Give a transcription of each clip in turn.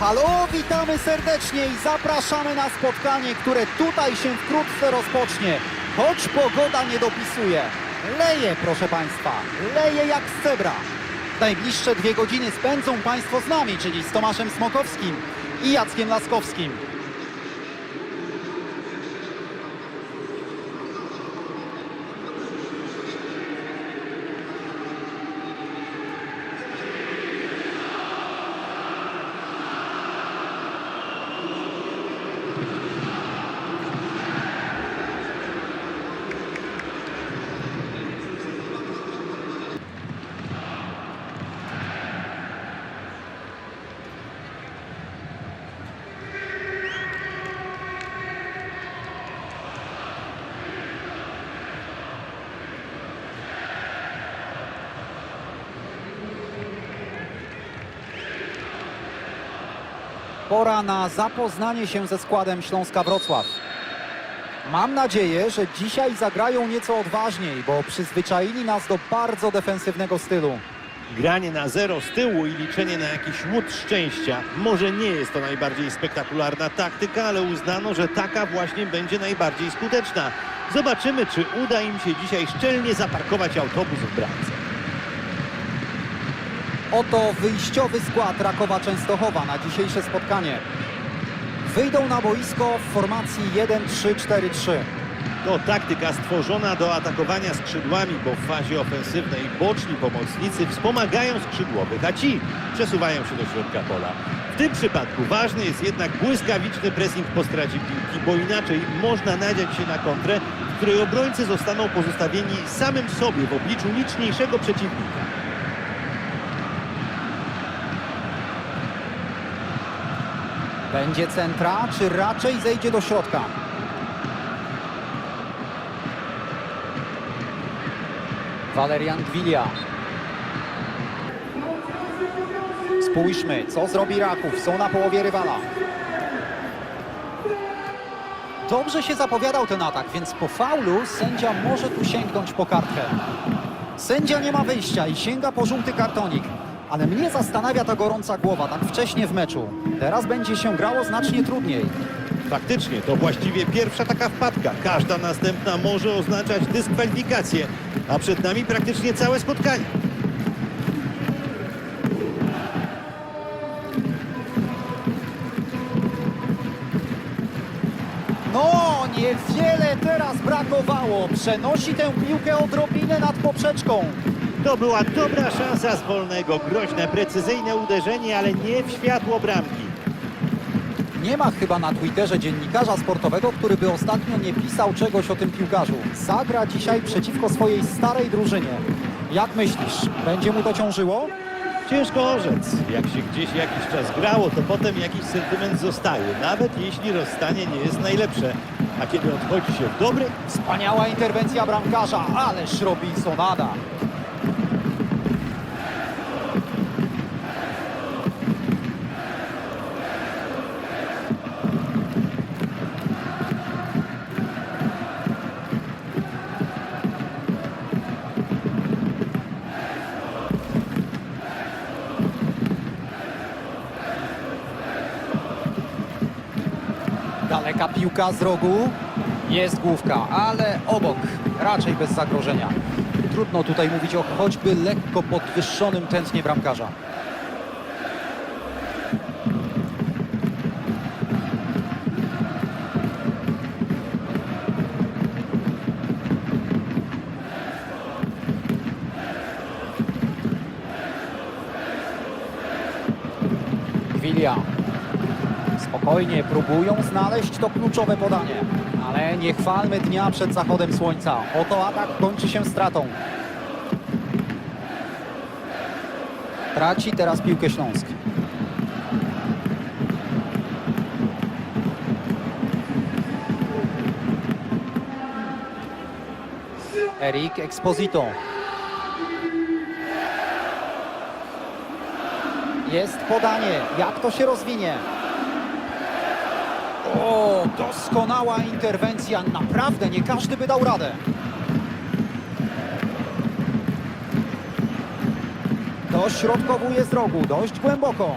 Halo, witamy serdecznie i zapraszamy na spotkanie, które tutaj się wkrótce rozpocznie. Choć pogoda nie dopisuje. Leje, proszę Państwa, leje jak z cebra. Najbliższe dwie godziny spędzą Państwo z nami, czyli z Tomaszem Smokowskim i Jackiem Laskowskim. Pora na zapoznanie się ze składem Śląska Wrocław. Mam nadzieję, że dzisiaj zagrają nieco odważniej, bo przyzwyczaili nas do bardzo defensywnego stylu. Granie na zero z tyłu i liczenie na jakiś łód szczęścia. Może nie jest to najbardziej spektakularna taktyka, ale uznano, że taka właśnie będzie najbardziej skuteczna. Zobaczymy, czy uda im się dzisiaj szczelnie zaparkować autobus w bramce. Oto wyjściowy skład Rakowa Częstochowa na dzisiejsze spotkanie. Wyjdą na boisko w formacji 1-3-4-3. To taktyka stworzona do atakowania skrzydłami, bo w fazie ofensywnej boczni pomocnicy wspomagają skrzydłowych, a ci przesuwają się do środka pola. W tym przypadku ważny jest jednak błyskawiczny pressing po stracie piłki, bo inaczej można nadziać się na kontrę, w której obrońcy zostaną pozostawieni samym sobie w obliczu liczniejszego przeciwnika. Będzie centra, czy raczej zejdzie do środka? Walerian Gwilia. Spójrzmy, co zrobi Raków. Są na połowie rywala. Dobrze się zapowiadał ten atak, więc po faulu sędzia może tu sięgnąć po kartkę. Sędzia nie ma wyjścia i sięga po żółty kartonik. Ale mnie zastanawia ta gorąca głowa tak wcześnie w meczu. Teraz będzie się grało znacznie trudniej. Faktycznie, to właściwie pierwsza taka wpadka. Każda następna może oznaczać dyskwalifikację, a przed nami praktycznie całe spotkanie. No, niewiele teraz brakowało. Przenosi tę piłkę odrobinę nad poprzeczką. To była dobra szansa z wolnego, groźne, precyzyjne uderzenie, ale nie w światło bramki. Nie ma chyba na Twitterze dziennikarza sportowego, który by ostatnio nie pisał czegoś o tym piłkarzu. Zagra dzisiaj przeciwko swojej starej drużynie. Jak myślisz, będzie mu to ciążyło? Ciężko orzec. Jak się gdzieś jakiś czas grało, to potem jakiś sentyment zostaje, nawet jeśli rozstanie nie jest najlepsze. A kiedy odchodzi się w dobry, Wspaniała interwencja bramkarza, ależ Robinsonada. Daleka piłka z rogu. Jest główka, ale obok, raczej bez zagrożenia. Trudno tutaj mówić o choćby lekko podwyższonym tętnie bramkarza. Gwilia. Spokojnie próbują znaleźć to kluczowe podanie. Ale nie chwalmy dnia przed zachodem słońca. Oto atak kończy się stratą. Traci teraz piłkę Śląsk. Erik Exposito. Jest podanie. Jak to się rozwinie? Doskonała interwencja. Naprawdę nie każdy by dał radę. Dośrodkowuje z rogu, dość głęboko.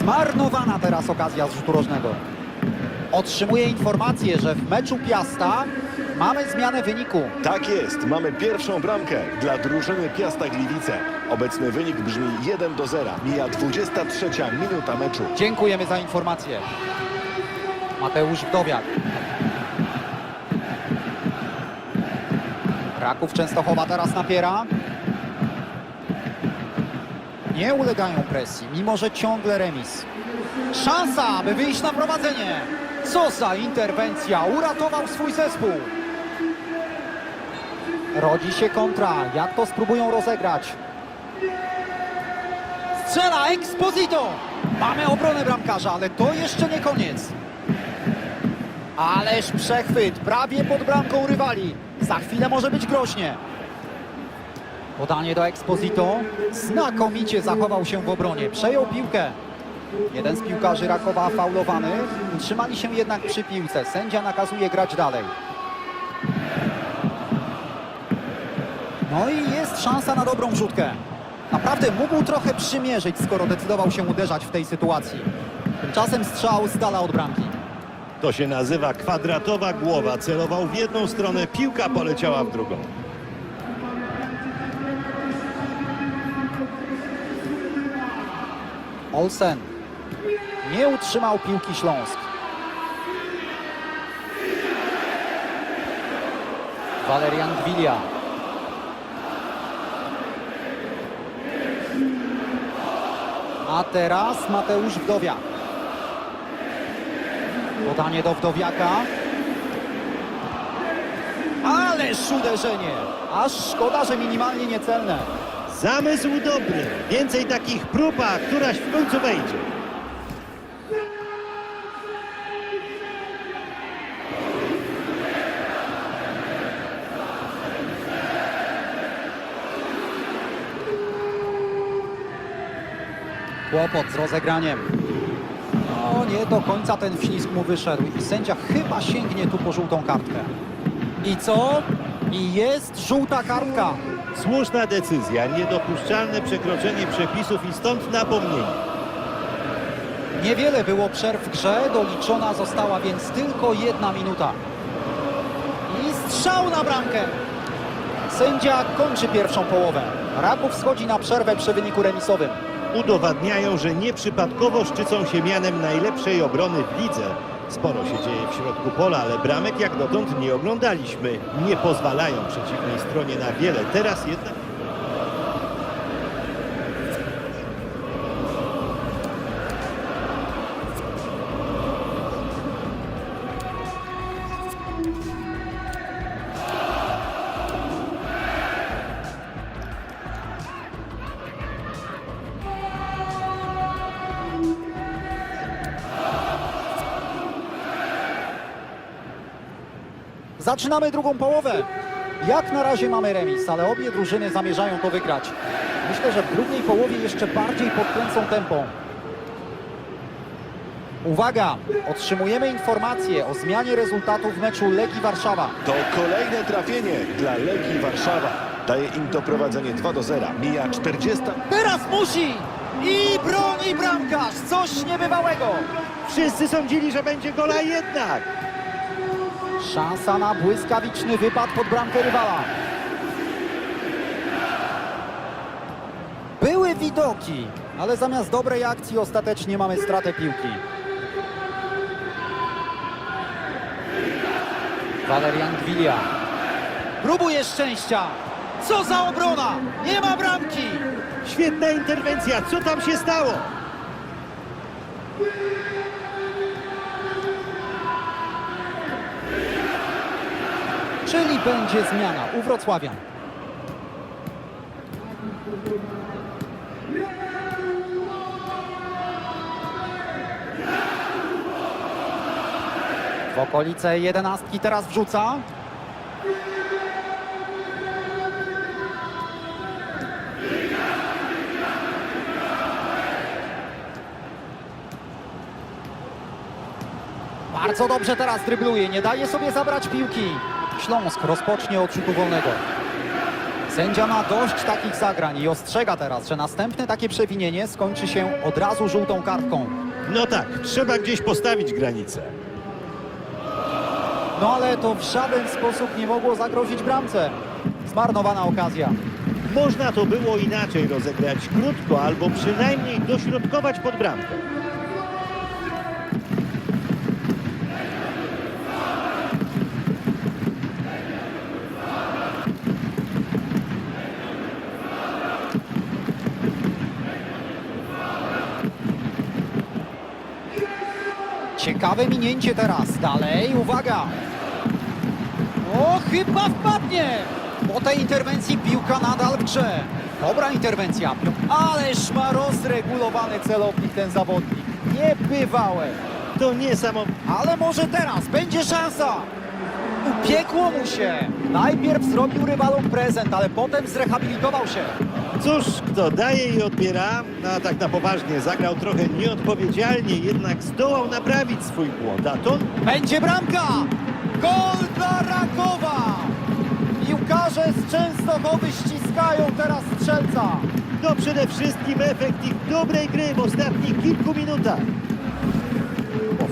Zmarnowana teraz okazja z rzutu rożnego. Otrzymuję informację, że w meczu Piasta mamy zmianę wyniku. Tak jest, mamy pierwszą bramkę dla drużyny Piasta Gliwice. Obecny wynik brzmi 1 do 0. Mija 23 minuta meczu. Dziękujemy za informację. Mateusz Wdowiak. Raków Częstochowa teraz napiera. Nie ulegają presji, mimo że ciągle remis. Szansa, aby wyjść na prowadzenie. Co za interwencja, uratował swój zespół. Rodzi się kontra, jak to spróbują rozegrać. Strzela Exposito! Mamy obronę bramkarza, ale to jeszcze nie koniec. Ależ przechwyt, prawie pod bramką rywali. Za chwilę może być groźnie. Podanie do Exposito. Znakomicie zachował się w obronie. Przejął piłkę. Jeden z piłkarzy Rakowa faulowany. Utrzymali się jednak przy piłce. Sędzia nakazuje grać dalej. No i jest szansa na dobrą wrzutkę. Naprawdę mógł trochę przymierzyć, skoro decydował się uderzać w tej sytuacji. Tymczasem strzał z dala od bramki. To się nazywa kwadratowa głowa. Celował w jedną stronę, piłka poleciała w drugą. Olsen nie utrzymał piłki Śląsk. Walerian Gwilia. A teraz Mateusz Wdowiak. Podanie do Wdowiaka. Ależ uderzenie! Aż szkoda, że minimalnie niecelne. Zamysł dobry. Więcej takich prób, a któraś w końcu wejdzie. Kłopot z rozegraniem. No nie do końca ten wślizg mu wyszedł i sędzia chyba sięgnie tu po żółtą kartkę. I co? I jest żółta kartka. Słuszna decyzja, niedopuszczalne przekroczenie przepisów i stąd napomnienie. Niewiele było przerw w grze, doliczona została więc tylko jedna minuta. I strzał na bramkę. Sędzia kończy pierwszą połowę. Raków schodzi na przerwę przy wyniku remisowym. Udowadniają, że nieprzypadkowo szczycą się mianem najlepszej obrony w lidze. Sporo się dzieje w środku pola, ale bramek jak dotąd nie oglądaliśmy. Nie pozwalają przeciwnej stronie na wiele. Teraz jednak... Zaczynamy drugą połowę. Jak na razie mamy remis, ale obie drużyny zamierzają to wygrać. Myślę, że w drugiej połowie jeszcze bardziej podkręcą tempo. Uwaga! Otrzymujemy informację o zmianie rezultatu w meczu Legii Warszawa. To kolejne trafienie dla Legii Warszawa. Daje im to prowadzenie 2 do 0. Mija 40. Teraz musi! I broni bramkarz! Coś niebywałego! Wszyscy sądzili, że będzie gola jednak. Szansa na błyskawiczny wypad pod bramkę rywala. Były widoki, ale zamiast dobrej akcji ostatecznie mamy stratę piłki. Walerian Gwilia. Próbuje szczęścia. Co za obrona! Nie ma bramki! Świetna interwencja. Co tam się stało? Czyli będzie zmiana u Wrocławian. W okolice jedenastki teraz wrzuca. Bardzo dobrze teraz drybluje, nie daje sobie zabrać piłki. Śląsk rozpocznie od rzutu wolnego. Sędzia ma dość takich zagrań i ostrzega teraz, że następne takie przewinienie skończy się od razu żółtą kartką. No tak, trzeba gdzieś postawić granicę. No ale to w żaden sposób nie mogło zagrozić bramce. Zmarnowana okazja. Można to było inaczej rozegrać krótko albo przynajmniej dośrodkować pod bramkę. Ciekawe minięcie teraz. Dalej, uwaga. O, chyba wpadnie. Po tej interwencji piłka nadal w grze. Dobra interwencja. Ależ ma rozregulowany celownik ten zawodnik. Niebywałe. To niesamowite. Ale może teraz będzie szansa. Upiekło mu się. Najpierw zrobił rywalom prezent, ale potem zrehabilitował się. Cóż, kto daje i odbiera, no a tak na poważnie zagrał trochę nieodpowiedzialnie, jednak zdołał naprawić swój błąd, a to Będzie bramka! Gol dla Rakowa! Piłkarze z Częstochowy ściskają teraz strzelca. To przede wszystkim efekt ich dobrej gry w ostatnich kilku minutach.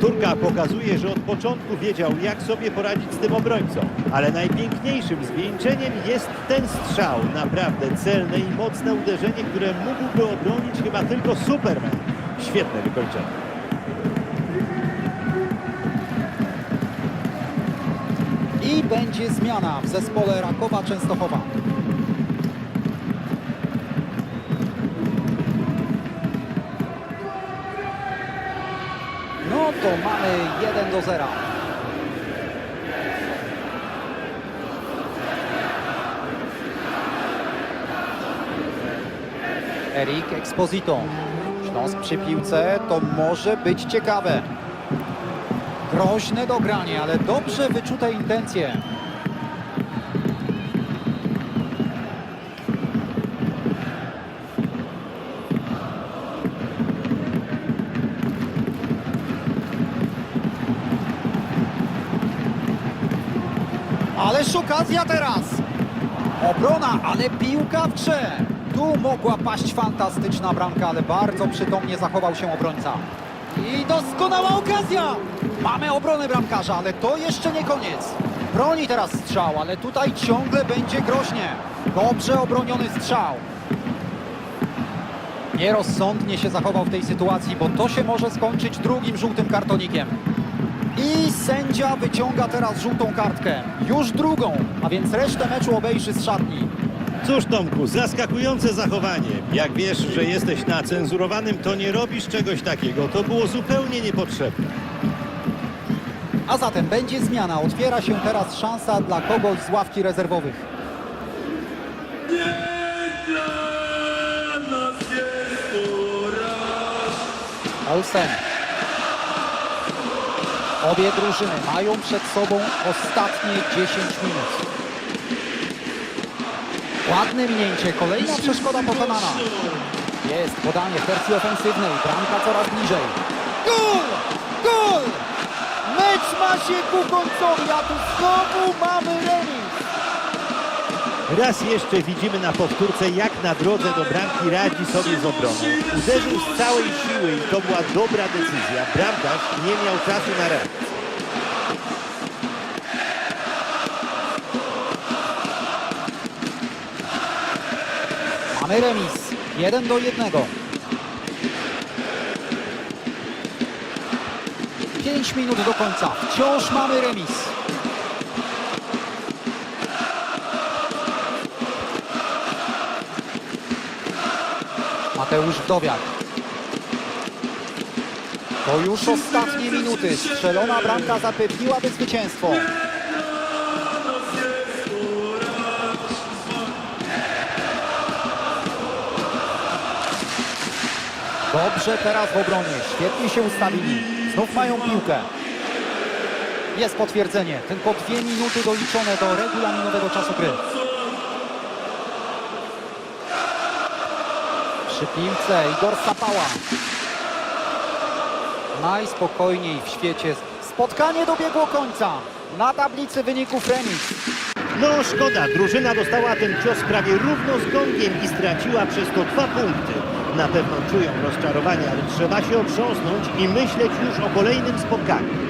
Powtórka pokazuje, że od początku wiedział, jak sobie poradzić z tym obrońcą. Ale najpiękniejszym zwieńczeniem jest ten strzał. Naprawdę celne i mocne uderzenie, które mógłby obronić chyba tylko Superman. Świetne wykończenie. I będzie zmiana w zespole Rakowa Częstochowa. To mamy 1 do 0. Erik Exposito. Śląsk przy piłce to może być ciekawe. Groźne dogranie, ale dobrze wyczute intencje. Ależ okazja teraz! Obrona, ale piłka w grze. Tu mogła paść fantastyczna bramka, ale bardzo przytomnie zachował się obrońca. I doskonała okazja! Mamy obronę bramkarza, ale to jeszcze nie koniec. Broni teraz strzał, ale tutaj ciągle będzie groźnie. Dobrze obroniony strzał. Nierozsądnie się zachował w tej sytuacji, bo to się może skończyć drugim żółtym kartonikiem. I sędzia wyciąga teraz żółtą kartkę. Już drugą, a więc resztę meczu obejrzy z szatni. Cóż Tomku, zaskakujące zachowanie. Jak wiesz, że jesteś na cenzurowanym, to nie robisz czegoś takiego. To było zupełnie niepotrzebne. A zatem będzie zmiana. Otwiera się teraz szansa dla kogoś z ławki rezerwowych. Olsen. Obie drużyny mają przed sobą ostatnie 10 minut. Ładne minięcie, kolejna przeszkoda pokonana. Jest podanie w wersji ofensywnej, bramka coraz bliżej. Gol! Gol! Mecz ma się ku końcowi, a tu znowu mamy. Raz jeszcze widzimy na powtórce, jak na drodze do bramki radzi sobie z obroną. Uderzył z całej siły i to była dobra decyzja. Bramkarz nie miał czasu na reakcję. Mamy remis. 1 do 1. 5 minut do końca. Wciąż mamy remis. Mateusz Wdowiak. To już ostatnie minuty. Strzelona bramka zapewniłaby zwycięstwo. Dobrze teraz w obronie. Świetnie się ustawili. Znów mają piłkę. Jest potwierdzenie. Tylko dwie minuty doliczone do regulaminowego czasu gry. Przy piłce Igor Sapała. Najspokojniej w świecie. Spotkanie dobiegło końca. Na tablicy wyników remis. No szkoda, drużyna dostała ten cios prawie równo z gongiem i straciła przez to dwa punkty. Na pewno czują rozczarowanie, ale trzeba się otrząsnąć i myśleć już o kolejnym spotkaniu.